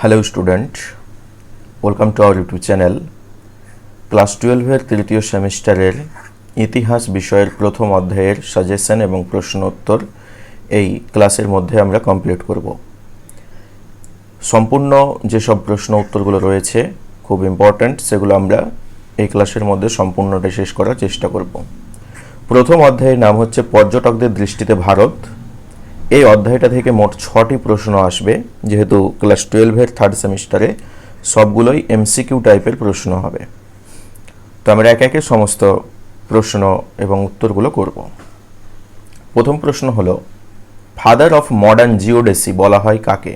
Hello student welcome to our YouTube channel class টুয়েলভের তৃতীয় সেমিস্টারের ইতিহাস বিষয়ের প্রথম অধ্যায়ের সাজেশন এবং প্রশ্ন উত্তর এই ক্লাসের মধ্যে আমরা কমপ্লিট করব। সম্পূর্ণ যেসব প্রশ্ন উত্তরগুলো রয়েছে, খুব ইম্পর্ট্যান্ট সেগুলো আমরা এই ক্লাসের মধ্যে সম্পূর্ণটা শেষ করার চেষ্টা করব। প্রথম অধ্যায়ের নাম হচ্ছে পর্যটকদের দৃষ্টিতে ভারত এই অধ্যায়টা থেকে মোট ছটি প্রশ্ন আসবে। যেহেতু ক্লাস টুয়েলভের থার্ড সেমিস্টারে সবগুলোই এমসিকিউ টাইপের প্রশ্ন হবে। তো আমরা একে একে সমস্ত প্রশ্ন এবং উত্তরগুলো করব। প্রথম প্রশ্ন হলো ফাদার অফ মডার্ন জিওডেসি বলা হয় কাকে?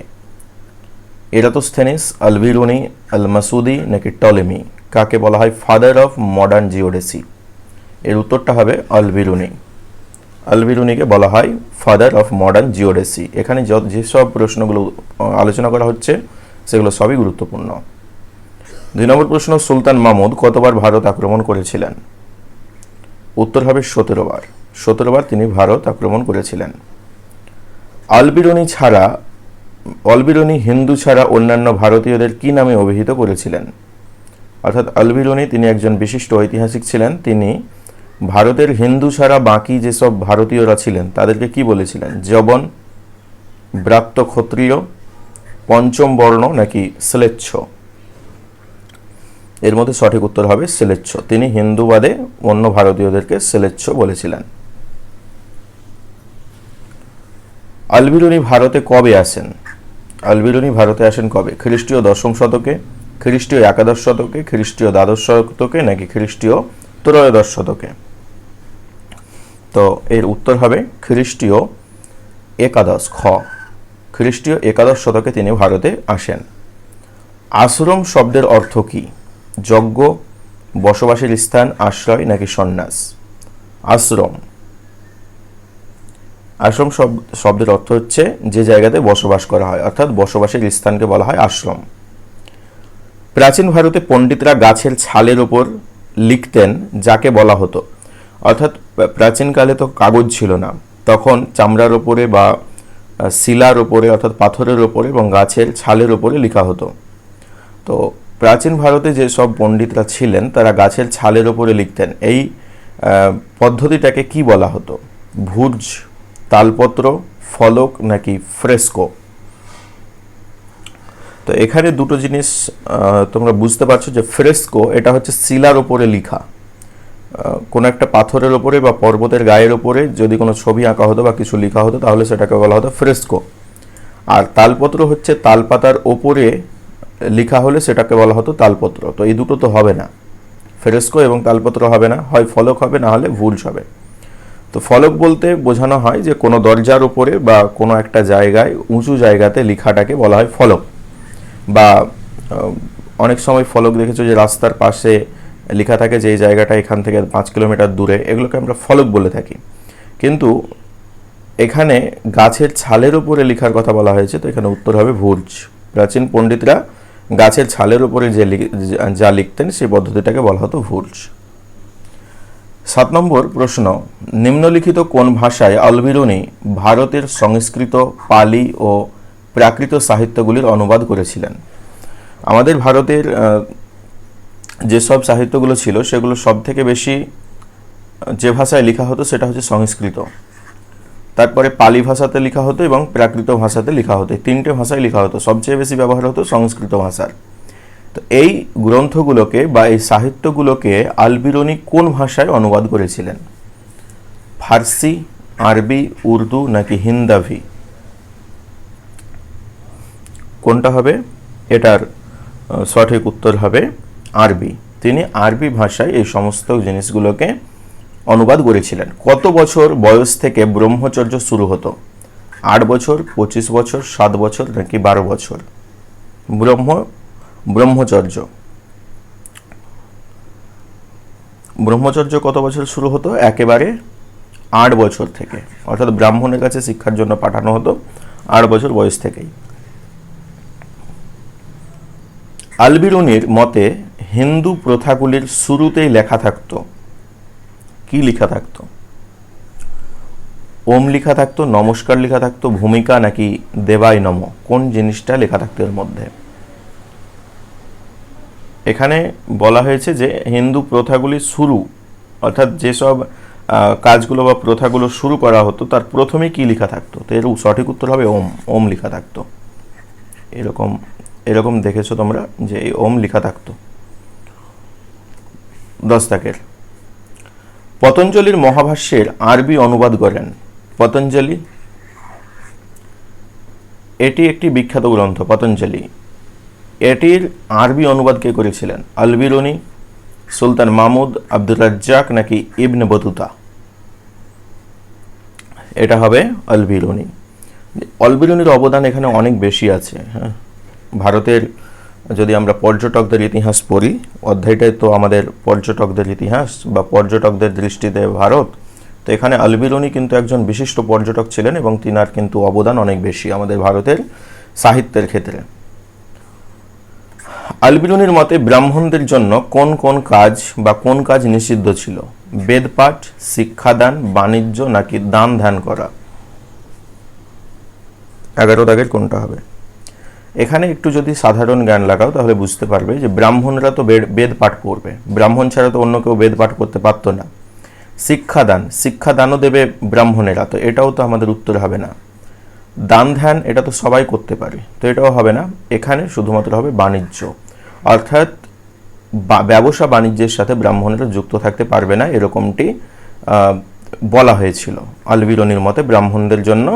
এরাতোস্থেনিস, আলভিরুনি আল মাসুদি নাকি টলেমি? কাকে বলা হয় ফাদার অফ মডার্ন জিওডেসি এর উত্তরটা হবে আলভিরুনি। আলবিরুনিকে বলা হয় ফাদার অফ মডার্ন জিওডেসি। এখানে যেসব প্রশ্নগুলো আলোচনা করা হচ্ছে, সেগুলো সবই গুরুত্বপূর্ণ। দুই নম্বর প্রশ্ন, সুলতান মাহমুদ কতবার ভারত আক্রমণ করেছিলেন? উত্তর হবে সতেরো বার সতেরো বার তিনি ভারত আক্রমণ করেছিলেন। আলবিরুনি ছাড়া অলবিরুনি হিন্দু ছাড়া অন্যান্য ভারতীয়দের কি নামে অভিহিত করেছিলেন? অর্থাৎ আলবিরুনি তিনি একজন বিশিষ্ট ঐতিহাসিক ছিলেন। তিনি ভারতের হিন্দু ছাড়া বাকি যেসব ভারতীয়রা ছিলেন, তাদেরকে কি বলেছিলেন? জবন ব্রাত্য ক্ষত্রিয় পঞ্চম বর্ণ নাকি স্লেচ্ছ এর মধ্যে সঠিক উত্তর হবে সেলেচ্ছ তিনি হিন্দুবাদে অন্য ভারতীয়দেরকে সেলেচ্ছ বলেছিলেন। আলবিরুনি ভারতে কবে আসেন? আলবিরুনি ভারতে আসেন কবে? খ্রিস্টীয় দশম শতকে, খ্রিস্টীয় একাদশ শতকে, খ্রিস্টীয় দ্বাদশ শতকে নাকি খ্রিস্টীয় ত্রয়োদশ শতকে? তো এর উত্তর হবে খ্রিস্টীয় একাদশ, খ। খ্রিস্টীয় একাদশ শতকে তিনি ভারতে আসেন। আশ্রম শব্দের অর্থ কি? যজ্ঞ, বসবাসের স্থান, আশ্রয় নাকি সন্ন্যাস? আশ্রম। আশ্রম শব- শব্দের অর্থ হচ্ছে যে জায়গাতে বসবাস করা হয়, অর্থাৎ বসবাসের স্থানকে বলা হয় আশ্রম। প্রাচীন ভারতে পণ্ডিতরা গাছের ছালের ওপর লিখতেন, যাকে বলা হতো। অর্থাৎ প্রাচীনকালে তো কাগজ ছিল না। তখন চামড়ার ওপরে বা শিলার ওপরে অর্থাৎ পাথরের ওপরে এবং গাছের ছালের ওপরে লেখা হতো। তো প্রাচীন ভারতে যে সব পণ্ডিতরা ছিলেন, তারা গাছের ছালের ওপরে লিখতেন। এই পদ্ধতিটাকে কি বলা হতো? ভুর্জ, তালপত্র, ফলক নাকি ফ্রেস্কো? তো এখানে দুটো জিনিস তোমরা বুঝতে পারছ যে ফ্রেস্কো এটা হচ্ছে শিলার ওপরে লেখা। কোনো একটা পাথরের ওপরে বা পর্বতের গায়ের ওপরে যদি কোনো ছবি আঁকা হতো বা কিছু লেখা হতো, তাহলে সেটাকে বলা হতো ফ্রেস্কো। আর তালপত্র হচ্ছে তালপাতার ওপরে লেখা হলে সেটাকে বলা হতো তালপত্র। তো এই দুটো তো হবে না। ফ্রেস্কো এবং তালপত্র হবে না। হয় ফলক হবে, না হলে ভুলস হবে। তো ফলক বলতে বোঝানো হয় যে কোনো দরজার উপরে বা কোনো একটা জায়গায়, উঁচু জায়গাতে লেখাটাকে বলা হয় ফলক। বা অনেক সময় ফলক দেখেছ যে রাস্তার পাশে লেখা থাকে যে এই জায়গাটা এখান থেকে পাঁচ কিলোমিটার দূরে, এগুলোকে আমরা ফলক বলে থাকি। কিন্তু এখানে গাছের ছালের উপরে লেখার কথা বলা হয়েছে, তো এখানে উত্তর হবে ভুর্জ। প্রাচীন পণ্ডিতরা গাছের ছালের উপরে যে যা লিখতেন সেই পদ্ধতিটাকে বলা হতো ভুর্জ। সাত নম্বর প্রশ্ন, নিম্নলিখিত কোন ভাষায় আলবিরুনি ভারতের সংস্কৃত, পালি ও প্রাকৃত সাহিত্যগুলির অনুবাদ করেছিলেন? আমাদের ভারতের যেসব সাহিত্যগুলো ছিল, সেগুলো সব থেকে বেশি যে ভাষায় লেখা হতো সেটা হচ্ছে সংস্কৃত। তারপরে পালি ভাষাতে লেখা হতো এবং প্রাকৃত ভাষাতে লেখা হতো। তিনটে ভাষায় লেখা হতো। সবচেয়ে বেশি ব্যবহার হতো সংস্কৃত ভাষার। তো এই গ্রন্থগুলোকে বা এই সাহিত্যগুলোকে আলবিরনি কোন ভাষায় অনুবাদ করেছিলেন? ফার্সি, আরবি, উর্দু নাকি হিন্দাভি? কোনটা হবে? এটার সঠিক উত্তর হবে আরবি। তিনি আরবি ভাষায় এই সমস্ত জিনিসগুলোকে অনুবাদ করেছিলেন। কত বছর বয়স থেকে ব্রহ্মচর্য শুরু হতো? আট বছর, পঁচিশ বছর, সাত বছর নাকি বারো বছর? ব্রহ্ম, ব্রহ্মচর্য। ব্রহ্মচর্য কত বছর শুরু হতো? একেবারে আট বছর থেকে। অর্থাৎ ব্রাহ্মণের কাছে শিক্ষার জন্য পাঠানো হতো আট বছর বয়স থেকেই। আলবিরুনির মতে হিন্দু প্রথাগুলির শুরুতেই লেখা থাকতো। কি লেখা থাকতো? ওম লেখা থাকতো, নমস্কার লেখা থাকতো, ভূমিকা নাকি দেবাই নম, কোন জিনিসটা লেখা থাকতো এর মধ্যে? এখানে বলা হয়েছে যে হিন্দু প্রথাগুলি শুরু, অর্থাৎ যেসব কাজগুলো বা প্রথাগুলো শুরু করা হতো, তার প্রথমে কি লেখা থাকতো? তো এর সঠিক উত্তর হবে ওম ওম লেখা থাকতো। এরকম এরকম দেখেছ তোমরা যে এই ওম লেখা থাকতো। দশ তাকের পতঞ্জলির মহাভাষ্যের আরবি অনুবাদ করেন। পতঞ্জলি। এটি একটি বিখ্যাত গ্রন্থ, পতঞ্জলি। এটির আরবি অনুবাদ কে করেছিলেন? আলবিরুনি, সুলতান মাহমুদ, আব্দুর রাজ্জাক নাকি ইবনে বতুতা? এটা হবে আলবিরুনি। অলবিরুনির অবদান এখানে অনেক বেশি আছে হ্যাঁ। ভারতের যদি আমরা পর্যটকদের ইতিহাস পড়ি, অধ্যায়টায় তো আমাদের পর্যটকদের ইতিহাস বা পর্যটকদের দৃষ্টিতে ভারত, তো এখানে আলবিরুনি কিন্তু একজন বিশিষ্ট পর্যটক ছিলেন এবং তিনার কিন্তু অবদান অনেক বেশি আমাদের ভারতের সাহিত্যের ক্ষেত্রে। আলবিরুনির মতে ব্রাহ্মণদের জন্য কোন কোন কাজ বা কোন কাজ নিষিদ্ধ ছিল? বেদপাঠ, শিক্ষাদান, বাণিজ্য নাকি দান ধ্যান করা? এগারো দাগের কোনটা হবে? এখানে একটু যদি সাধারণ জ্ঞান লাগাও, তাহলে বুঝতে পারবে যে ব্রাহ্মণরা তো বেদ পাঠ করবে। ব্রাহ্মণ ছাড়া তো অন্য কেউ বেদ পাঠ করতে পারতো না। শিক্ষাদান, শিক্ষাদানও দেবে ব্রাহ্মণেরা, তো এটাও তো আমাদের উত্তর হবে না। দান ধ্যান, এটা তো সবাই করতে পারে, তো এটাও হবে না। এখানে শুধুমাত্র হবে বাণিজ্য। অর্থাৎ ব্যবসা বাণিজ্যের সাথে ব্রাহ্মণেরা যুক্ত থাকতে পারবে না, এরকমটি বলা হয়েছিল। আলবিরনির মতে ব্রাহ্মণদের জন্য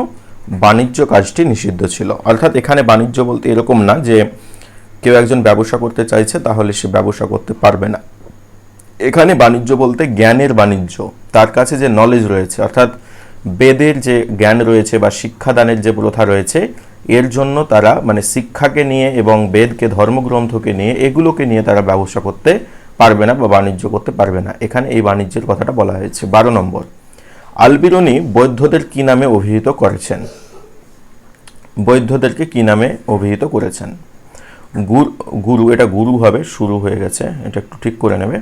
বাণিজ্য কাজটি নিষিদ্ধ ছিল। অর্থাৎ এখানে বাণিজ্য বলতে এরকম না যে কেউ একজন ব্যবসা করতে চাইছে, তাহলে সে ব্যবসা করতে পারবে না। এখানে বাণিজ্য বলতে জ্ঞানের বাণিজ্য, তার কাছে যে নলেজ রয়েছে, অর্থাৎ বেদের যে জ্ঞান রয়েছে বা শিক্ষাদানের যে প্রথা রয়েছে, এর জন্য তারা মানে শিক্ষাকে নিয়ে এবং বেদকে, ধর্মগ্রন্থকে নিয়ে এগুলোকে নিয়ে তারা ব্যবসা করতে পারবে না বা বাণিজ্য করতে পারবে না। এখানে এই বাণিজ্যের কথাটা বলা হয়েছে। বারো নম্বর। আলবিরনি বৌদ্ধদের কি নামে অভিহিত করেছেন? বৌদ্ধদেরকে কি নামে অভিহিত করেছেন? গুরু গুরু, এটা গুরু হবে শুরু হয়ে গেছে, এটা একটু ঠিক করে নেবে।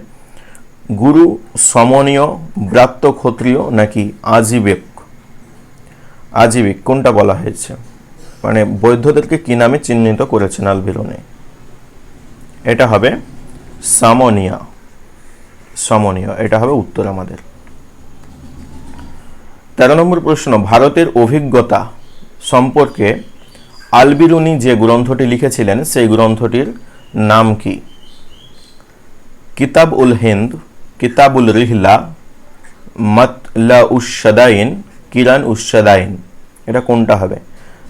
গুরু সমনীয়, ব্রাত্য ক্ষত্রিয় নাকি আজীবেক? আজীবিক, কোনটা বলা হয়েছে? মানে বৌদ্ধদেরকে কি নামে চিহ্নিত করেছেন আলবিরনে? এটা হবে সামনিয়া। সমনীয়, এটা হবে উত্তর আমাদের। তেরো নম্বর প্রশ্ন, ভারতের অভিজ্ঞতা সম্পর্কে আলবিরুনি যে গ্রন্থটি লিখেছিলেন, সেই গ্রন্থটির নাম কি? কিতাব উল হিন্দ, কিতাবুল রিহলা মতলা উসাদাইন কিরান উসাদাইন এটা কোনটা হবে?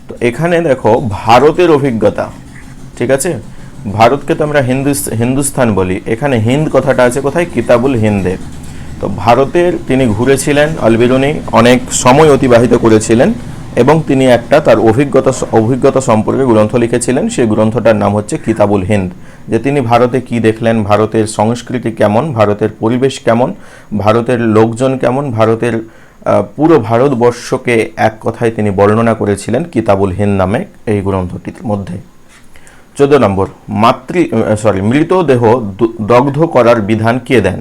তো এখানে দেখো, ভারতের অভিজ্ঞতা, ঠিক আছে? ভারতকে তো আমরা হিন্দু হিন্দুস্থান বলি। এখানে হিন্দ কথাটা আছে, কোথায়? কিতাবুল হিন্দে তো ভারতের তিনি ঘুরেছিলেন আলবিরুনি, অনেক সময় অতিবাহিত করেছিলেন এবং তিনি একটা তার অভিজ্ঞতা অভিজ্ঞতা সম্পর্কে গ্রন্থ লিখেছিলেন। সেই গ্রন্থটার নাম হচ্ছে কিতাবুল হিন্দ। যে তিনি ভারতে কি দেখলেন, ভারতের সংস্কৃতি কেমন, ভারতের পরিবেশ কেমন, ভারতের লোকজন কেমন, ভারতের পুরো ভারতবর্ষকে এক কথায় তিনি বর্ণনা করেছিলেন কিতাবুল হিন্দ নামে এই গ্রন্থটির মধ্যে। চোদ্দ নম্বর, মাতৃ সরি মৃতদেহ দগ্ধ করার বিধান কে দেন?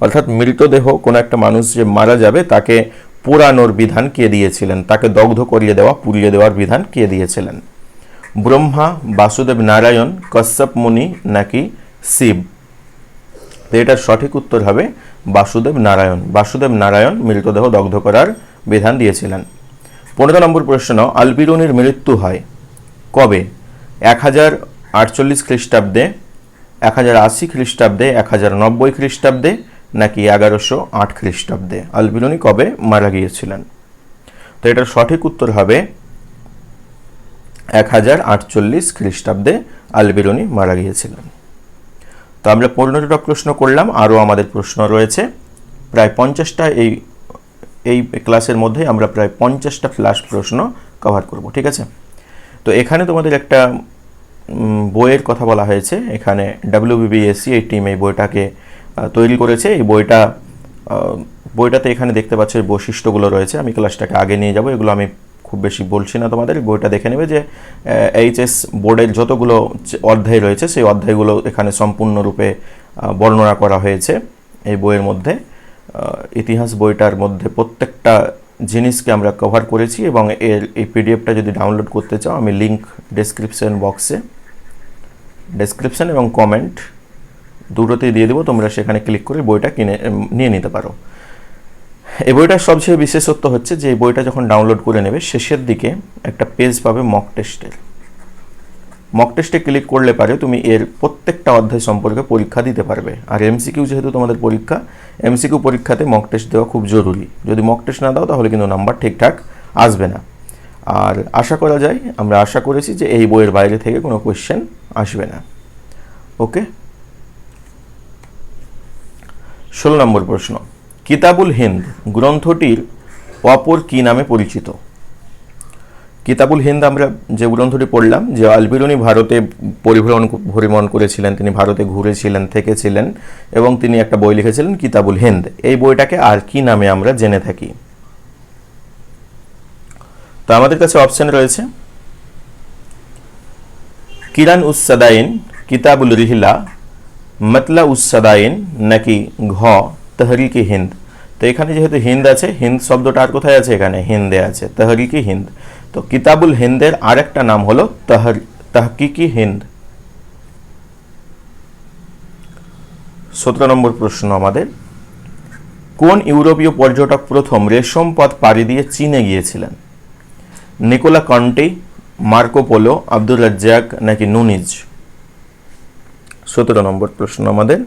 অর্থাৎ মৃতদেহ কোনো একটা মানুষ যে মারা যাবে, তাকে পোড়ানোর বিধান কে দিয়েছিলেন? তাকে দগ্ধ করিয়ে দেওয়া, পুড়িয়ে দেওয়ার বিধান কে দিয়েছিলেন? ব্রহ্মা, বাসুদেব নারায়ণ, কশ্যপ মুনি নাকি শিব? তো এটার সঠিক উত্তর হবে বাসুদেব নারায়ণ। বাসুদেব নারায়ণ মৃতদেহ দগ্ধ করার বিধান দিয়েছিলেন। পনেরো নম্বর প্রশ্ন, আলবিরুনির মৃত্যু হয় কবে? এক হাজার আটচল্লিশ খ্রিস্টাব্দে এক হাজার আশি খ্রিস্টাব্দে এক হাজার নব্বই খ্রিস্টাব্দে নাকি এগারোশো আট খ্রিস্টাব্দে আলবিরুনি কবে মারা গিয়েছিলেন? তো এটার সঠিক উত্তর হবে এক হাজার আটচল্লিশ খ্রিস্টাব্দে আলবিরুনি মারা গিয়েছিলেন। তো আমরা পনেরোটা প্রশ্ন করলাম, আরও আমাদের প্রশ্ন রয়েছে। প্রায় পঞ্চাশটা এই এই ক্লাসের মধ্যে আমরা প্রায় পঞ্চাশটা ফ্লাশ প্রশ্ন কভার করব, ঠিক আছে? তো এখানে তোমাদের একটা বইয়ের কথা বলা হয়েছে। এখানে ডাব্লিউবিবিএসসি এই টিম এই বইটাকে তৈরি করেছে। এই বইটা বইটাতে এখানে দেখতে পাচ্ছ বৈশিষ্ট্যগুলো রয়েছে। আমি ক্লাসটাকে আগে নিয়ে যাব। এগুলো আমি খুব বেশি বলছি না তোমাদের। বইটা দেখে নেবে যে এইচএস বোর্ডের যতগুলো অধ্যায় রয়েছে, সেই অধ্যায়গুলো এখানে সম্পূর্ণরূপে বর্ণনা করা হয়েছে এই বইয়ের মধ্যে। ইতিহাস বইটার মধ্যে প্রত্যেকটা জিনিসকে আমরা কভার করেছি এবং এর, এই পিডিএফটা যদি ডাউনলোড করতে চাও, আমি লিঙ্ক ডেসক্রিপশন বক্সে ডেসক্রিপশন এবং কমেন্ট দুটোতেই দিয়ে দেবো, তোমরা সেখানে ক্লিক করে বইটা কিনে নিয়ে নিতে পারো। এই বইটার সবচেয়ে বিশেষত্ব হচ্ছে যে, এই বইটা যখন ডাউনলোড করে নেবে, শেষের দিকে একটা পেজ পাবে মক টেস্টের মক টেস্টে ক্লিক করলে পারে তুমি এর প্রত্যেকটা অধ্যায় সম্পর্কে পরীক্ষা দিতে পারবে। আর এমসিকিউ যেহেতু তোমাদের পরীক্ষা এমসিকিউ পরীক্ষাতে মক টেস্ট দেওয়া খুব জরুরি। যদি মক টেস্ট না দাও, তাহলে কিন্তু নাম্বার ঠিকঠাক আসবে না। আর আশা করা যায়, আমরা আশা করেছি যে, এই বইয়ের বাইরে থেকে কোনো কোয়েশ্চেন আসবে না। ওকে ষোলো নম্বর প্রশ্ন। কিতাবুল হিন্দ গ্রন্থটির অপর কি নামে পরিচিত? কিতাবুল হিন্দ আমরা যে গ্রন্থটি পড়লাম, যে আলবিরুনি ভারতে পরিভ্রমণ ভ্রমণ করেছিলেন, তিনি ভারতে ঘুরেছিলেন, থেকেছিলেন এবং তিনি একটা বই লিখেছিলেন, কিতাবুল হিন্দ। এই বইটাকে আর কি নামে আমরা জেনে থাকি? তো আমাদের কাছে অপশন রয়েছে, কিরান উসাদাইন কিতাবুল রিহলা মতলা উসাদাইন নাকি ঘ তহরিকি হিন্দ তো এখানে যেহেতু হিন্দ আছে হিন্দ শব্দটা আর কোথায় আছে এখানে হিন্দে আছে তহরিকি হিন্দ তো কিতাবুল হিন্দের আরেকটা নাম হলো তহর তহকিকি হিন্দ সতেরো নম্বর প্রশ্ন আমাদের কোন ইউরোপীয় পর্যটক প্রথম রেশম পথ পাড়ি দিয়ে চীনে গিয়েছিলেন Nicola Conti, Marco Polo, Abdur Razzaq, নাকি নুনিজ? সতেরো নম্বর প্রশ্ন আমাদের।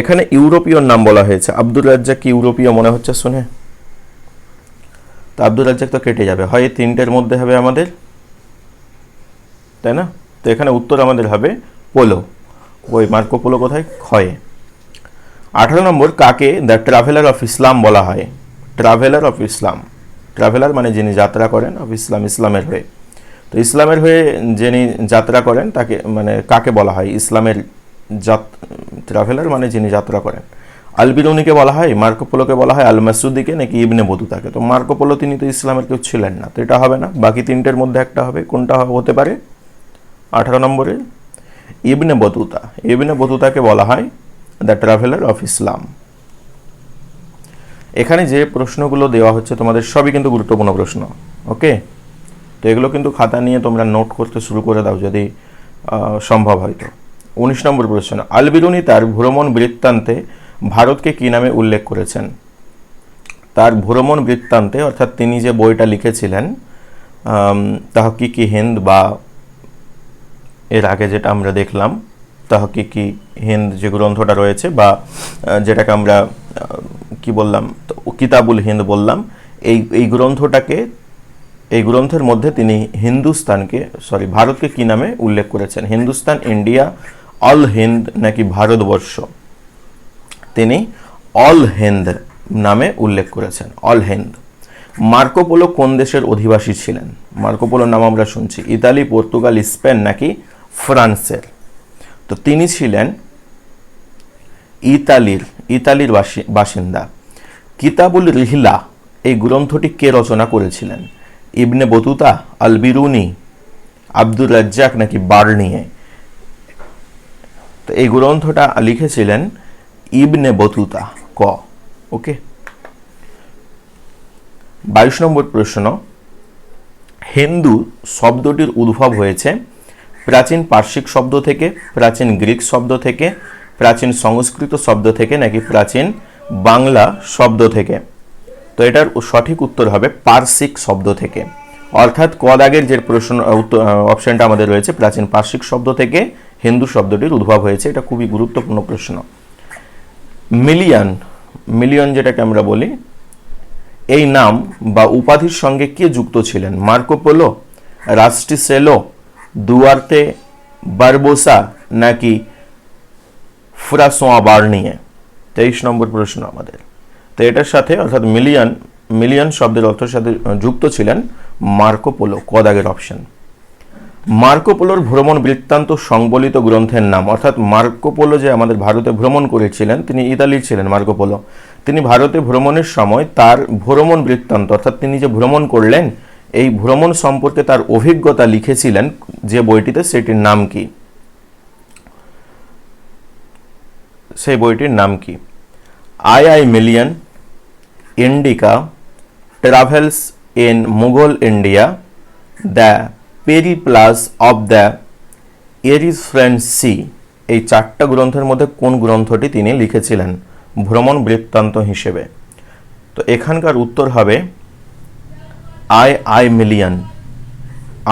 এখানে ইউরোপীয় নাম বলা হয়েছে। আব্দুর রাজ্জাক কি ইউরোপীয় মনে হচ্ছে শুনে? তো আব্দুর রাজ্জাক তো কেটে যাবে। হয় তিনটের মধ্যে হবে আমাদের? তাই না? তো এখানে উত্তর আমাদের হবে পোলো। ওই মার্কো পোলো কোথায়? ক্ষয়ে। আঠারো নম্বর, কাকে দ্য ট্রাভেলার অফ ইসলাম বলা হয়? Traveller of Islam. ট্রাভেলার মানে যিনি যাত্রা করেন, অফ ইসলাম, ইসলামের হয়ে। তো ইসলামের হয়ে যিনি যাত্রা করেন, তাকে মানে কাকে বলা হয়? ইসলামের যাত ট্রাভেলার মানে যিনি যাত্রা করেন। আলবিরুনিকে বলা হয় মার্কোপোলোকে বলা হয় আল মাসুদিকে নাকি ইবনে বতুতাকে। তো মার্কোপোলো তিনি তো ইসলামের কেউ ছিলেন না। তো এটা হবে না। বাকি তিনটের মধ্যে একটা হবে। কোনটা হতে পারে? আঠারো নম্বরে, ইবনে বতুতা। ইবনে বতুতাকে বলা হয় দ্য ট্রাভেলার অফ ইসলাম এখানে যে প্রশ্নগুলো দেওয়া হচ্ছে, তোমাদের সবই কিন্তু গুরুত্বপূর্ণ প্রশ্ন। ওকে তো এগুলো কিন্তু খাতা নিয়ে তোমরা নোট করতে শুরু করে দাও যদি সম্ভব হয় তো। উনিশ নম্বর প্রশ্ন, আলবিরুনি তার ভ্রমণ বৃত্তান্তে ভারতকে কী নামে উল্লেখ করেছেন? তার ভ্রমণ বৃত্তান্তে, অর্থাৎ তিনি যে বইটা লিখেছিলেন তাহকিকি হিন্দ বা এর আগে যেটা আমরা দেখলাম, তাহকিকি হিন্দ যে গ্রন্থটা রয়েছে বা যেটাকে আমরা কি বললাম কিতাবুল হিন্দ বললাম, এই এই গ্রন্থটাকে এই গ্রন্থের মধ্যে তিনি হিন্দুস্তানকে সরি ভারতকে কি নামে উল্লেখ করেছেন? হিন্দুস্তান, ইন্ডিয়া, অল হিন্দ নাকি ভারতবর্ষ? তিনি অল হিন্দ নামে উল্লেখ করেছেন, অল হিন্দ। মার্কোপোলো কোন দেশের অধিবাসী ছিলেন? মার্কোপোলোর নাম আমরা শুনছি। ইতালি, পর্তুগাল, স্পেন নাকি ফ্রান্সের? তো তিনি ছিলেন ইতালির ইতালির বাসি- বাসিন্দা। কিতাবুল রিহলা এই গ্রন্থটি কে রচনা করেছিলেন? Ibn Battuta Al Biruni Abdur Razzaq নাকি বার্নিয়ে তো এই গ্রন্থটা লিখেছিলেন ইবনে বতুতা, ক, ওকে? বাইশ নম্বর প্রশ্ন, হিন্দু শব্দটির উদ্ভব হয়েছে প্রাচীন পার্শ্বিক শব্দ থেকে, প্রাচীন গ্রিক শব্দ থেকে, প্রাচীন সংস্কৃত শব্দ থেকে নাকি প্রাচীন বাংলা শব্দ থেকে? তো এটার সঠিক উত্তর হবে পার্শ্বিক শব্দ থেকে। অর্থাৎ কদ আগের যে প্রশ্ন অপশনটা আমাদের রয়েছে, প্রাচীন পার্শ্বিক শব্দ থেকে হিন্দু শব্দটির উদ্ভব হয়েছে, এটা খুবই গুরুত্বপূর্ণ প্রশ্ন। মিলিয়ন মিলিয়ন যেটাকে আমরা বলি, এই নাম বা উপাধির সঙ্গে কে যুক্ত ছিলেন? Marco Polo rusty Cello Duarte Barbosa, নাকি ফ্রাসোয়া বার্নিয়ে? তেইশ নম্বর প্রশ্ন আমাদের। তো এটার সাথে অর্থাৎ মিলিয়ন মিলিয়ন শব্দের অর্থের সাথে যুক্ত ছিলেন মার্কো পোলো, কদাগের অপশন। মার্কো পোলোর ভ্রমণ বৃত্তান্ত সংবলিত গ্রন্থের নাম, অর্থাৎ মার্কো পোলো যে আমাদের ভারতে ভ্রমণ করেছিলেন, তিনি ইতালির ছিলেন মার্কো পোলো। তিনি ভারতে ভ্রমণের সময় তার ভ্রমণ বৃত্তান্ত, অর্থাৎ তিনি যে ভ্রমণ করলেন, এই ভ্রমণ সম্পর্কে তার অভিজ্ঞতা লিখেছিলেন যে বইটিতে সেটির নাম কি? সেই বইটির নাম কি? I I million Indica travels in Mughal India the Periplus of the Erythraean Sea এই চারটা গ্রন্থের মধ্যে কোন গ্রন্থটি তিনি লিখেছিলেন? ভ্রমণ বৃত্তান্ত হিসেবে। তো এখানকার উত্তর হবে I I million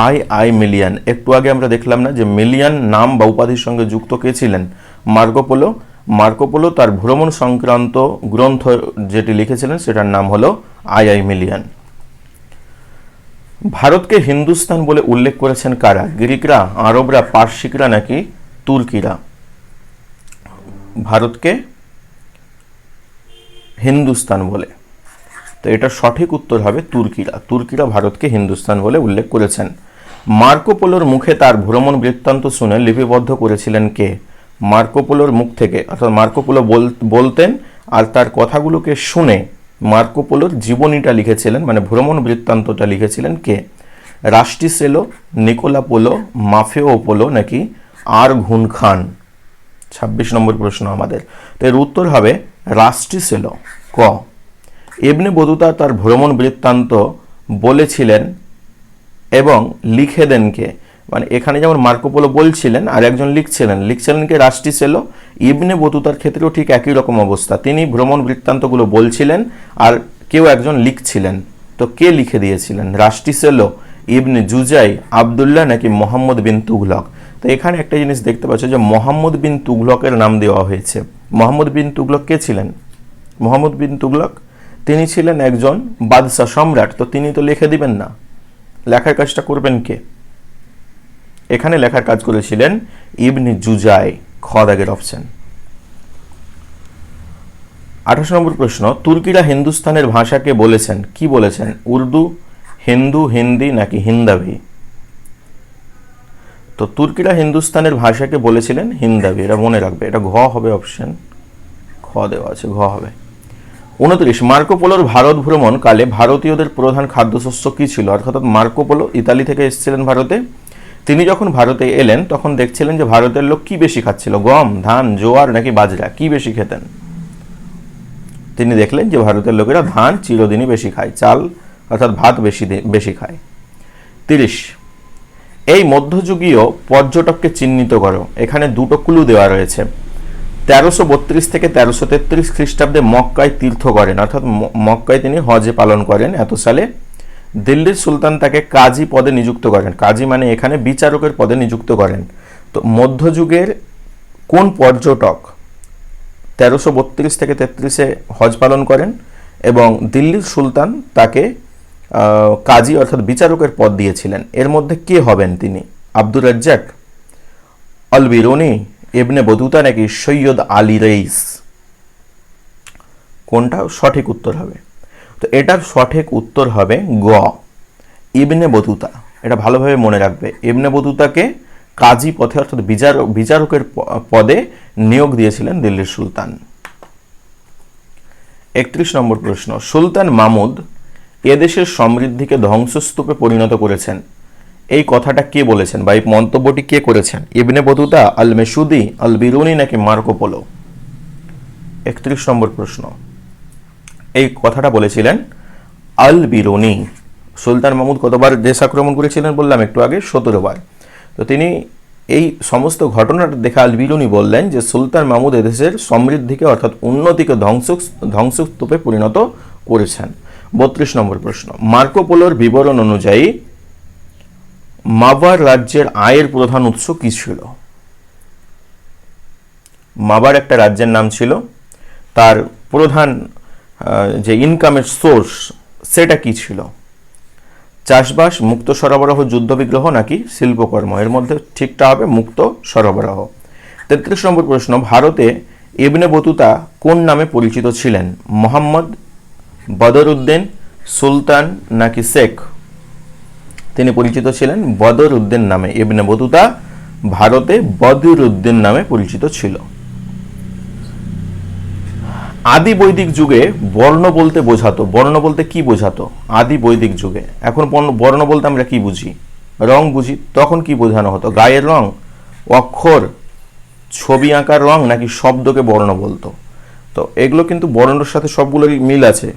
I I million একটু আগে আমরা দেখলাম না যে মিলিয়ন নাম বা উপাধির সঙ্গে যুক্ত কে ছিলেন? মার্কোপোলো মার্কোপোলো তার ভ্রমণ সংক্রান্ত গ্রন্থ যেটি লিখেছিলেন, সেটার নাম হলো আই আই মিলিয়ন। ভারতকে হিন্দুস্তান বলে উল্লেখ করেছেন কারা? গ্রিকরা, আরবরা পার্সিকরা নাকি তুর্কিরা? ভারতকে হিন্দুস্তান বলে। তো এটা সঠিক উত্তর হবে তুর্কিরা। তুর্কিরা ভারতকে হিন্দুস্তান বলে উল্লেখ করেছেন। মার্কোপোলোর মুখে তার ভ্রমণ বৃত্তান্ত শুনে লিপিবদ্ধ করেছিলেন কে? মার্কোপোলোর মুখ থেকে, অর্থাৎ মার্কোপোলো বলতেন আর তার কথাগুলোকে শুনে মার্কোপোলোর জীবনীটা লিখেছিলেন মানে ভ্রমণ বৃত্তান্তটা লিখেছিলেন কে? Rustichello Nicola Polo, Maffeo Polo নাকি আর ঘুন খান? ছাব্বিশ নম্বর প্রশ্ন আমাদের। তো এর উত্তর হবে রাষ্ট্রি সেলো ক? এমনি বধুতা তার ভ্রমণ বৃত্তান্ত বলেছিলেন এবং লিখে দেন কে? মানে এখানে যেমন মার্কোপোলো বলছিলেন, আর একজন লিখছিলেন লিখছিলেন কে, রাষ্ট্রি সেলো, ইবনে বতুতার ক্ষেত্রেও ঠিক একই রকম অবস্থা। তিনি ভ্রমণ বৃত্তান্তগুলো বলছিলেন, আর কেউ একজন লিখছিলেন। তো কে লিখে দিয়েছিলেন? রাষ্ট্রি সেলো, ইবনে জুজাই, আবদুল্লাহ নাকি মোহাম্মদ বিন তুঘলক? তো এখানে একটা জিনিস দেখতে পাচ্ছ যে মোহাম্মদ বিন তুঘলকের নাম দেওয়া হয়েছে। মোহাম্মদ বিন তুঘলক কে ছিলেন? মোহাম্মদ বিন তুঘলক, তিনি ছিলেন একজন বাদশাহ সম্রাট, তো তিনি তো লিখে দিবেন না। লেখার কাজটা করবেন কে? এখানে লেখার কাজ করেছিলেন ইবনি জুজাই খ অপশন আঠাশ নম্বর প্রশ্ন, তুর্কিরা হিন্দুস্তানের ভাষাকে বলেছেন, কি বলেছেন? উর্দু, হিন্দু, হিন্দি নাকি হিন্দাভি তো তুর্কিরা হিন্দুস্তানের ভাষাকে বলেছিলেন হিন্দাভি এটা মনে রাখবে, এটা ঘ হবে অপশন খ দেওয়া আছে, ঘ হবে। উনত্রিশ, মার্কোপোলোর ভারত ভ্রমণকালে ভারতীয়দের প্রধান খাদ্যশস্য কী ছিল? অর্থাৎ মার্কোপোলো ইতালি থেকে এসেছিলেন ভারতে তিনি যখন ভারতে এলেন, তখন দেখছিলেন যে ভারতের লোক কি বেশি খাচ্ছিল? গম, ধান, জোয়ার নাকি বাজরা? কি বেশি খেতেন? তিনি দেখলেন যে ভারতের লোকেরা ধান চিরদিনই বেশি খায়, চাল অর্থাৎ ভাত বেশি বেশি খায়। তিরিশ, এই মধ্যযুগীয় পর্যটককে চিহ্নিত করো। এখানে দুটো ক্লু দেওয়া রয়েছে। তেরোশো বত্রিশ থেকে তেরোশো তেত্রিশ খ্রিস্টাব্দে মক্কায় তীর্থ করেন। অর্থাৎ মক্কায় তিনি হজে পালন করেন। এত সালে দিল্লির সুলতান তাকে কাজী পদে নিযুক্ত করেন। কাজী মানে এখানে বিচারকের পদে নিযুক্ত করেন। তো মধ্যযুগের কোন পর্যটক তেরোশো বত্রিশ থেকে তেত্রিশে হজ পালন করেন এবং দিল্লির সুলতান তাকে কাজী অর্থাৎ বিচারকের পদ দিয়েছিলেন। এর মধ্যে কে হবেন তিনি? আব্দুর রাজ্জাক অল বিরুনি এবনে বদুতা নাকি সৈয়দ আলী রইস? কোনটা সঠিক উত্তর হবে? তো এটার সঠিক উত্তর হবে গ। Ibn Battuta. এটা ভালোভাবে মনে রাখবে। ইবনে বতুতাকে কাজী পথে, অর্থাৎ বিচারক, বিচারকের পদে নিয়োগ দিয়েছিলেন দিল্লির সুলতান। একত্রিশ নম্বর প্রশ্ন। সুলতান মামুদ এদেশের সমৃদ্ধিকে ধ্বংসস্তূপে পরিণত করেছেন। এই কথাটা কে বলেছেন বা এই মন্তব্যটি কে করেছেন? ইবনে বতুতা আল মেসুদি আল বিরুনি নাকি মার্কোপোলো একত্রিশ নম্বর প্রশ্ন। এই কথাটা বলেছিলেন, আল বিরুনি। সুলতান মাহমুদ কতবার দেশ আক্রমণ করেছিলেন বললাম একটু আগে, সতেরো বার। তো তিনি এই সমস্ত ঘটনাটা দেখে আল বিরুনি বললেন যে, সুলতান মাহমুদ এদেশের সমৃদ্ধিকে অর্থাৎ উন্নতিকে ধ্বংস ধ্বংসস্তূপে পরিণত করেছেন। বত্রিশ নম্বর প্রশ্ন। মার্কোপোলোর বিবরণ অনুযায়ী মাবার রাজ্যের আয়ের প্রধান উৎস কি ছিল? মাবার একটা রাজ্যের নাম ছিল। তার প্রধান যে ইনকামের সোর্স সেটা কি ছিল? চাষবাস, মুক্ত সরবরাহ যুদ্ধ বিগ্রহ নাকি শিল্পকর্ম? এর মধ্যে ঠিকটা হবে মুক্ত সরবরাহ। তেত্রিশ নম্বর প্রশ্ন, ভারতে ইবনে বতুতা কোন নামে পরিচিত ছিলেন? মোহাম্মদ বদরুদ্দিন, সুলতান নাকি শেখ? তিনি পরিচিত ছিলেন বদর উদ্দিন নামে। ইবনে বতুতা ভারতে বদর উদ্দিন নামে পরিচিত ছিল। আদি বৈদিক যুগে বর্ণ বলতে বোঝাতো। বর্ণ বলতে কি বোঝাতো? আদি বৈদিক যুগে। এখন বর্ণ বলতে আমরা কি বুঝি? রং বুঝি। তখন কি বোঝানো হতো? গায়ের রং? অক্ষর? ছবি আঁকার রং? নাকি শব্দকে বর্ণ বলতো? তো এগুলো কিন্তু বর্ণর সাথে সবগুলোরই মিল আছে।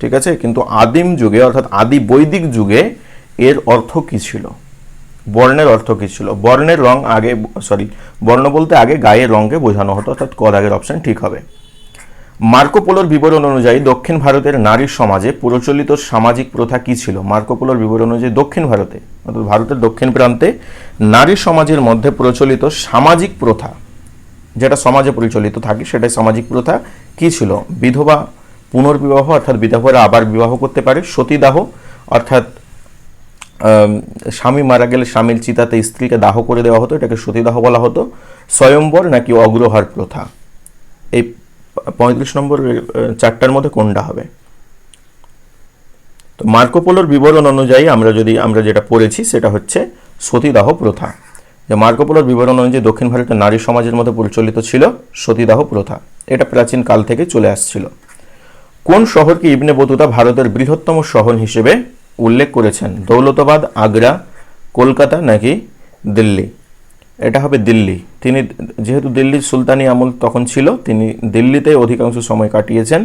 ঠিক আছে? কিন্তু আদিম যুগে, অর্থাৎ আদি বৈদিক যুগে এর অর্থ কি ছিল? বর্ণের অর্থ কী ছিল? বর্ণের রং আগে সরি বর্ণ বলতে আগে গায়ের রঙকে বোঝানো হতো। অর্থাৎ ক আগের অপশন ঠিক হবে। মার্কোপোলোর বিবরণ অনুযায়ী দক্ষিণ ভারতের নারী সমাজে প্রচলিত সামাজিক প্রথা কি ছিল? মার্কোপোলোর বিবরণ অনুযায়ী দক্ষিণ ভারতে, অর্থাৎ ভারতের দক্ষিণ প্রান্তে নারী সমাজের মধ্যে প্রচলিত সামাজিক প্রথা, যেটা সমাজে প্রচলিত থাকে, সেটাই সামাজিক প্রথা কি ছিল? বিধবা পুনর্বিবাহ, অর্থাৎ বিধবারা আবার বিবাহ করতে পারে, সতীদাহ, অর্থাৎ স্বামী মারা গেলে স্বামীর চিতাতে স্ত্রীকে দাহ করে দেওয়া হতো, এটাকে সতীদাহ বলা হতো, স্বয়ম্বর নাকি অগ্রহার প্রথা। পঁয়ত্রিশ নম্বর চারটার মধ্যে কোনটা হবে? তো মার্কোপোলোর বিবরণ অনুযায়ী আমরা যদি, আমরা যেটা পড়েছি সেটা হচ্ছে সতীদাহ প্রথা। যে মার্কোপোলোর বিবরণ অনুযায়ী দক্ষিণ ভারতের নারী সমাজের মধ্যে প্রচলিত ছিল সতীদাহ প্রথা। এটা প্রাচীন কাল থেকে চলে আসছিল। কোন শহরকে ইবনে বতুতা ভারতের বৃহত্তম শহর হিসেবে উল্লেখ করেছেন? দৌলতাবাদ, আগ্রা, কলকাতা নাকি দিল্লি? এটা হবে দিল্লি। তিনি যেহেতু দিল্লির সুলতানি আমল তখন ছিল, তিনি দিল্লিতে অধিকাংশ সময় কাটিয়েছেন,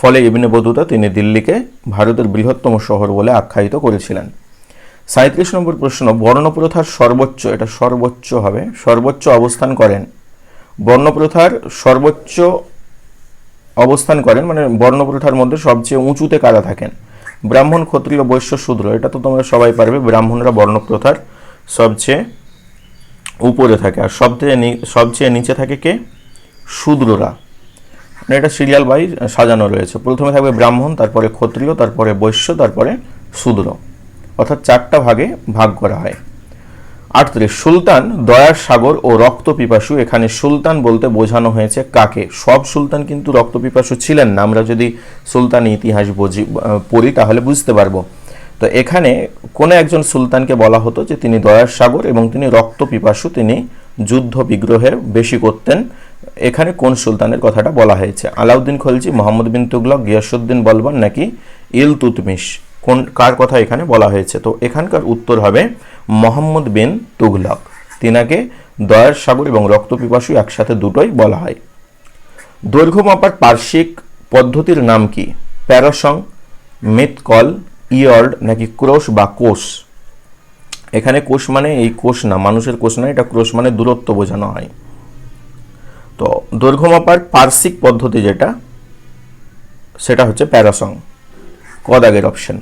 ফলে ইবনে বতুতা তিনি দিল্লিকে ভারতের বৃহত্তম শহর বলে আখ্যায়িত করেছিলেন। সাঁত্রিশ নম্বর প্রশ্ন, বর্ণপ্রথার সর্বোচ্চ, এটা সর্বোচ্চ হবে, সর্বোচ্চ অবস্থান করেন। বর্ণপ্রথার সর্বোচ্চ অবস্থান করেন মানে বর্ণপ্রথার মধ্যে সবচেয়ে উঁচুতে কারা থাকেন? ব্রাহ্মণ, ক্ষত্রিয়, বৈশ্য, শূদ্র, এটা তো তোমরা সবাই পারবে, ব্রাহ্মণরা বর্ণপ্রথার সবচেয়ে উপরে থাকে। আর সবচেয়ে সবচেয়ে নিচে থাকে কে? শূদ্ররা। মানে এটা সিরিয়াল বাই সাজানো রয়েছে। প্রথমে থাকবে ব্রাহ্মণ, তারপরে ক্ষত্রিয়, তারপরে বৈশ্য, তারপরে শূদ্র। অর্থাৎ চারটা ভাগে ভাগ করা হয়। আটত্রিশ, সুলতান, দয়ার সাগর ও রক্ত পিপাসু এখানে সুলতান বলতে বোঝানো হয়েছে কাকে। সব সুলতান কিন্তু রক্ত পিপাসু ছিলেন না। আমরা যদি সুলতানি ইতিহাস বুঝি পড়ি, তাহলে বুঝতে পারব। তো এখানে কোনো একজন সুলতানকে বলা হতো যে তিনি দয়ার সাগর এবং তিনি রক্ত পিপাসু, তিনি যুদ্ধ বিগ্রহে বেশি করতেন। এখানে কোন সুলতানের কথাটা বলা হয়েছে? আলাউদ্দিন খলজি, মোহাম্মদ বিন তুগলক গিয়াসুদ্দিন বলবান নাকি ইল তুতমিশ? কোন, কার কথা এখানে বলা হয়েছে? তো এখানকার উত্তর হবে মোহাম্মদ বিন তুগলক। তিনাকে দয়ার সাগর এবং রক্ত পিপাসু একসাথে দুটোই বলা হয়। দৈর্ঘ্য মাপার পার্শ্বিক পদ্ধতির নাম কি? প্যারাসং মিথকল ইয়র্ড নাকি ক্রোশ বা কোষ। এখানে কোষ মানে এই কোষ না, মানুষের কোষ না, এটা ক্রোশ মানে দূরত্ব বোঝানো হয়। তো দৈর্ঘ্য মাপার পার্শ্বিক পদ্ধতি যেটা, সেটা হচ্ছে প্যারাসং, ক দাগের অপশন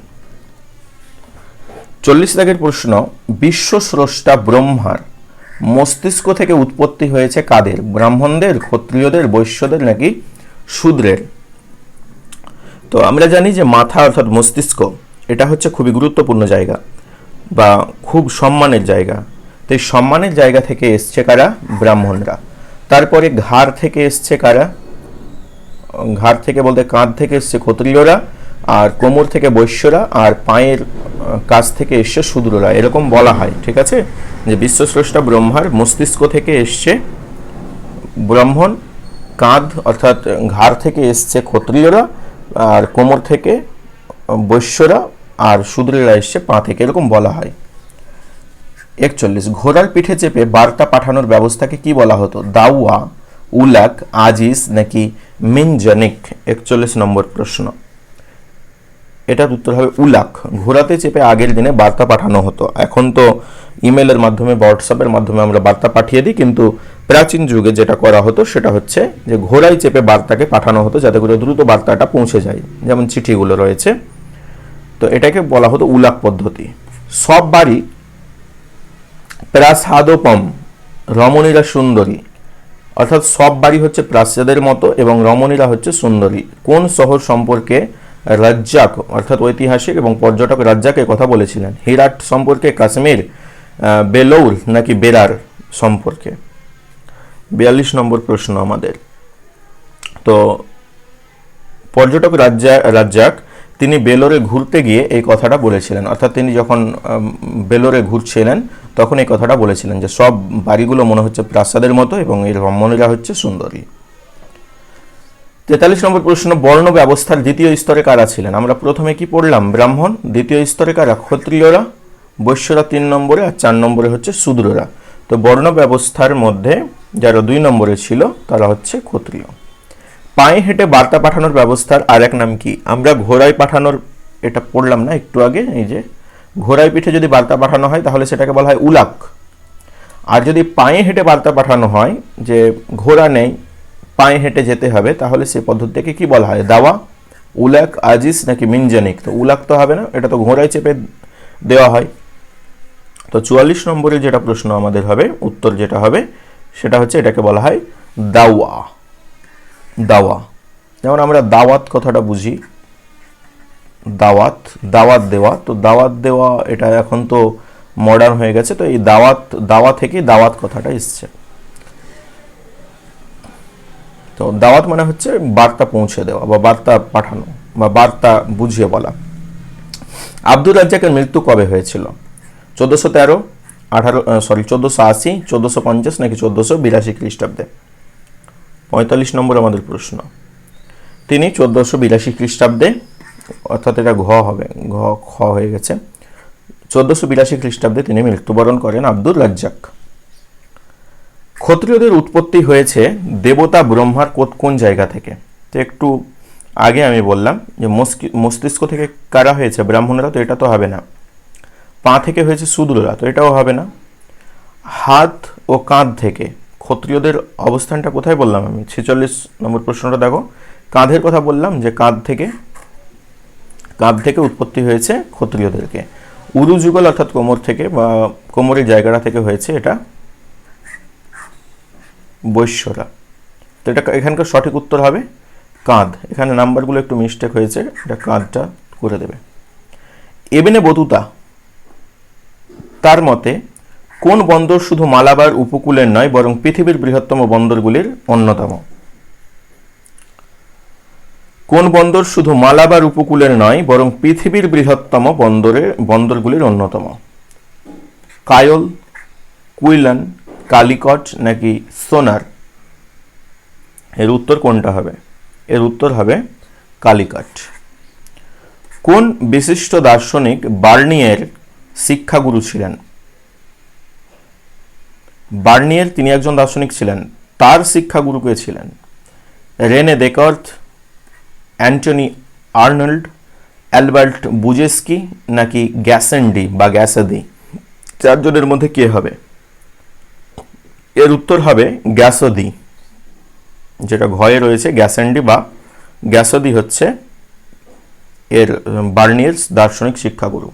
চল্লিশ দাগের প্রশ্ন বিশ্ব স্রষ্টা ব্রহ্মার মস্তিষ্ক থেকে উৎপত্তি হয়েছে কাদের? ব্রাহ্মণদের, ক্ষত্রিয়দের, বৈশ্যদের নাকি শূদ্রের? তো আমরা জানি যে মাথা অর্থাৎ মস্তিষ্ক এটা হচ্ছে খুবই গুরুত্বপূর্ণ জায়গা বা খুব সম্মানের জায়গা। তো এই সম্মানের জায়গা থেকে এসছে কারা? ব্রাহ্মণরা। তারপরে ঘাড় থেকে এসছে কারা? ঘাড় থেকে বলতে কাঁধ থেকে এসছে ক্ষত্রিয়রা, আর কোমর থেকে বৈশ্যরা, আর পায়ের কাছ থেকে এসছে শূদ্ররা। এরকম বলা হয়, ঠিক আছে? যে বিশ্বস্রষ্টা ব্রহ্মার মস্তিষ্ক থেকে এসছে ব্রাহ্মণ, কাঁধ অর্থাৎ ঘাড় থেকে এসছে ক্ষত্রিয়রা, আর কোমর থেকে বৈশ্যরা আর শূদ্রেরা এসছে পা থেকে, এরকম বলা হয়। একচল্লিশ, ঘোড়ার পিঠে চেপে বার্তা পাঠানোর ব্যবস্থাকে কি বলা হতো? দাওয়া উলাক আজিস নাকি মিনজনিক? একচল্লিশ নম্বর প্রশ্ন। এটার উত্তর হবে উলাক। ঘোড়াতে চেপে আগের দিনে বার্তা পাঠানো হতো। এখন তো ইমেলের মাধ্যমে হোয়াটসঅ্যাপের মাধ্যমে আমরা বার্তা পাঠিয়ে দিই, কিন্তু প্রাচীন যুগে যেটা করা হতো সেটা হচ্ছে যে ঘোড়ায় চেপে বার্তাকে পাঠানো হতো যাতে করে দ্রুত বার্তাটা পৌঁছে যায়। যেমন চিঠিগুলো রয়েছে। এটাকে বলা হতো উলাক পদ্ধতি। সব বাড়ি প্রাসাদোপম, রমণীরা সুন্দরী। অর্থাৎ সব বাড়ি হচ্ছে প্রাসাদের মতো এবং রমণীরা হচ্ছে সুন্দরী। কোন শহর সম্পর্কে রাজ্জাক, অর্থাৎ ঐতিহাসিক এবং পর্যটক রাজ্জাক কথা বলেছিলেন? হিরাট সম্পর্কে, কাশ্মীর বেলৌর নাকি বেরার সম্পর্কে? বিয়াল্লিশ নম্বর প্রশ্ন আমাদের। তো পর্যটক রাজ্জা, রাজ্জাক তিনি বেলোরে ঘুরতে গিয়ে এই কথাটা বলেছিলেন। অর্থাৎ তিনি যখন বেলোরে ঘুরছিলেন, তখন এই কথাটা বলেছিলেন যে, সব বাড়িগুলো মনে হচ্ছে প্রাসাদের মতো এবং এর রমণীরা হচ্ছে সুন্দরী। তেতাল্লিশ নম্বর প্রশ্ন, বর্ণ ব্যবস্থার দ্বিতীয় স্তরে কারা ছিলেন? আমরা প্রথমে কি পড়লাম? ব্রাহ্মণ, দ্বিতীয় স্তরে কারা? ক্ষত্রিয়রা, বৈশ্যরা তিন নম্বরে আর চার নম্বরে হচ্ছে শূদ্ররা। তো বর্ণ ব্যবস্থার মধ্যে যারা দুই নম্বরে ছিল, তারা হচ্ছে ক্ষত্রিয়। পায়ে হেঁটে বার্তা পাঠানোর ব্যবস্থার আর এক নাম কি? আমরা ঘোড়ায় পাঠানোর, এটা পড়লাম না একটু আগে, এই যে, ঘোড়ায় পিঠে যদি বার্তা পাঠানো হয়, তাহলে সেটাকে বলা হয় উলাক। আর যদি পায়ে হেঁটে বার্তা পাঠানো হয় যে ঘোড়া নেই, পায়ে হেঁটে যেতে হবে, তাহলে সেই পদ্ধতিকে কি বলা হয়? দাওয়া, উলাক আজিস নাকি মিনজানিক? তো উলাক তো হবে না, এটা তো ঘোড়ায় চেপে দেওয়া হয়। তো চুয়াল্লিশ নম্বরের যেটা প্রশ্ন আমাদের হবে, উত্তর যেটা হবে, সেটা হচ্ছে এটাকে বলা হয় দাওয়া। দাওয়া। যেমন আমরা দাওয়াত কথাটা বুঝি। দাওয়াত দাওয়াত দেওয়া। তো দাওয়াত দেওয়া এটা এখন তো মডার্ন হয়ে গেছে, তো এই দাওয়াত, দাওয়া থেকে দাওয়াত কথাটা এসছে। তো দাওয়াত মানে হচ্ছে বার্তা পৌঁছে দেওয়া বা বার্তা পাঠানো বা বার্তা বুঝিয়ে বলা। আব্দুর রাজ্জাকের মৃত্যু কবে হয়েছিল? চোদ্দোশো তেরো, আঠারো সরি চোদ্দোশো আশি, চোদ্দোশো পঞ্চাশ নাকি চোদ্দোশো বিরাশি খ্রিস্টাব্দে? পঁয়তাল্লিশ নম্বর আমাদের প্রশ্ন। তিনি চোদ্দোশো বিরাশি খ্রিস্টাব্দে, অর্থাৎ এটা ঘ হবে, ঘ, খ হয়ে গেছে, চোদ্দোশো বিরাশি খ্রিস্টাব্দে তিনি মৃত্যুবরণ করেন আব্দুর রাজ্জাক। ক্ষত্রিয়দের উৎপত্তি হয়েছে দেবতা ব্রহ্মার কোত কোন জায়গা থেকে? তো একটু আগে আমি বললাম যে মস্তিষ্ক থেকে কারা হয়েছে? ব্রাহ্মণরা তো এটা তো হবে না। পা থেকে হয়েছে শূদ্ররা তো এটাও হবে না। হাত ও কাঁধ থেকে ক্ষত্রিয়দের অবস্থানটা কোথায় বললাম আমি? ছেচল্লিশ নম্বর প্রশ্নটা দেখো। কাঁধের কথা বললাম যে কাঁধ থেকে কাঁধ থেকে উৎপত্তি হয়েছে ক্ষত্রিয়দেরকে। উরু যুগল অর্থাৎ কোমর থেকে বা কোমরের জায়গাটা থেকে হয়েছে এটা বৈশ্যরা। তো এটা এখানকার সঠিক উত্তর হবে কাঁধ। এখানে নাম্বারগুলো একটু মিস্টেক হয়েছে, এটা কাঁধটা করে দেবে। এবেনে বতুতা, তার মতে কোন বন্দর শুধু মালাবার উপকূলের নয়, বরং পৃথিবীর বৃহত্তম বন্দরগুলির অন্যতম? কোন বন্দর শুধু মালাবার উপকূলের নয়, বরং পৃথিবীর বৃহত্তম বন্দরে, বন্দরগুলির অন্যতম? কায়ল, কুইলান, কালিকট নাকি সোনার? এর উত্তর কোনটা হবে? এর উত্তর হবে কালিকট। কোন বিশিষ্ট দার্শনিক বার্নিয়ের শিক্ষাগুরু ছিলেন? বার্নিয়ের তিনি একজন দার্শনিক ছিলেন। তার শিক্ষাগুরু কে ছিলেন Rene Descartes, Antoine Arnauld, Albert বুজেস্কি নাকি গ্যাসেন্ডি বা গ্যাসেদি। চারজনের মধ্যে কে হবে? এর উত্তর হবে গ্যাসদি। যেটা ঘয়ে রয়েছে, গ্যাসেন্ডি বা গ্যাসদি হচ্ছে এর বার্নিয়ার্স দার্শনিক শিক্ষাগুরু।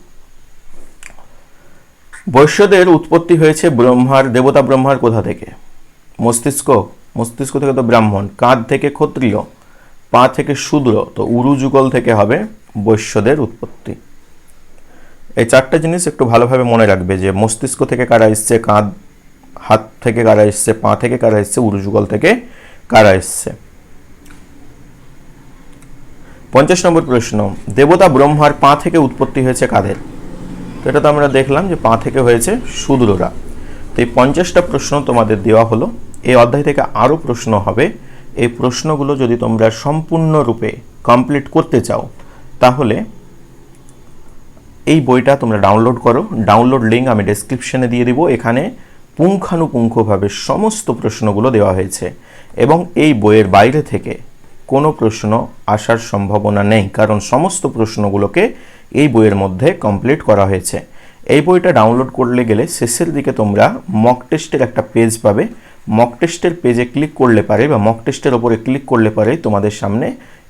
বৈশ্যদের উৎপত্তি হয়েছে ব্রহ্মার, দেবতা ব্রহ্মার কোথা থেকে? মস্তিষ্ক মস্তিষ্ক থেকে তো ব্রাহ্মণ, কাঁধ থেকে ক্ষত্রিয়, পা থেকে শূদ্র, তো উরু যুগল থেকে হবে বৈশ্যদের উৎপত্তি। এই চারটা জিনিস একটু ভালোভাবে মনে রাখবে যে মস্তিষ্ক থেকে কারা এসছে, কাঁধ, হাত থেকে কারা এসছে, পা থেকে কারা এসছে উরু যুগল থেকে কারা এসছে। পঞ্চাশ নম্বর প্রশ্ন, দেবতা ব্রহ্মার পা থেকে উৎপত্তি হয়েছে কাদের? তো এটা তো আমরা দেখলাম যে পা থেকে হয়েছে শূদ্ররা তো এই পঞ্চাশটা প্রশ্ন তোমাদের দেওয়া হলো। এই অধ্যায় থেকে আরও প্রশ্ন হবে। এই প্রশ্নগুলো যদি তোমরা সম্পূর্ণরূপে কমপ্লিট করতে চাও, তাহলে এই বইটা তোমরা ডাউনলোড করো। ডাউনলোড লিঙ্ক আমি ডেসক্রিপশনে দিয়ে দিব। এখানে পুঙ্খানুপুঙ্খভাবে সমস্ত প্রশ্নগুলো দেওয়া হয়েছে এবং এই বইয়ের বাইরে থেকে কোনো প্রশ্ন আসার সম্ভাবনা নেই, কারণ সমস্ত প্রশ্নগুলোকে এই বইয়ের মধ্যে কমপ্লিট করা হয়েছে। এই বইটা ডাউনলোড করলে গেলে শেষের দিকে তোমরা মক টেস্টের একটা পেজ পাবে। মক টেস্টের পেজে ক্লিক করলে পারে বা মক টেস্টের ওপরে ক্লিক করলে পারে তোমাদের সামনে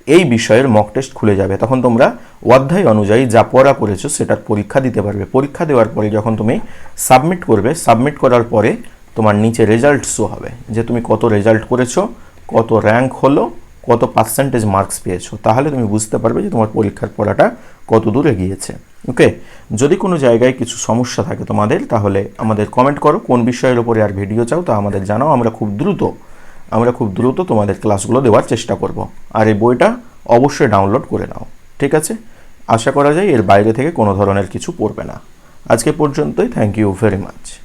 এই বিষয়ের মক টেস্ট খুলে যাবে। তখন তোমরা অধ্যায় অনুযায়ী যা পড়া করেছ সেটার পরীক্ষা দিতে পারবে। পরীক্ষা দেওয়ার পরে যখন তুমি সাবমিট করবে সাবমিট করার পরে তোমার নিচে রেজাল্ট শো হবে। যে তুমি কত রেজাল্ট করেছ, কত র্যাঙ্ক হলো, কত পার্সেন্টেজ মার্কস পেয়েছ। তাহলে তুমি বুঝতে পারবে যে তোমার পরীক্ষার পড়াটা কত দূর এগিয়েছে? ওকে যদি কোনো জায়গায় কিছু সমস্যা থাকে তোমাদের, তাহলে আমাদের কমেন্ট করো। কোন বিষয়ের ওপরে আর ভিডিও চাও তা আমাদের জানাও। আমরা খুব দ্রুত, আমরা খুব দ্রুত তোমাদের ক্লাসগুলো দেওয়ার চেষ্টা করব। আর এই বইটা অবশ্যই ডাউনলোড করে নাও। ঠিক আছে? আশা করা যায় এর বাইরে থেকে কোনো ধরনের কিছু পড়বে না। আজকে পর্যন্তই। Thank you very much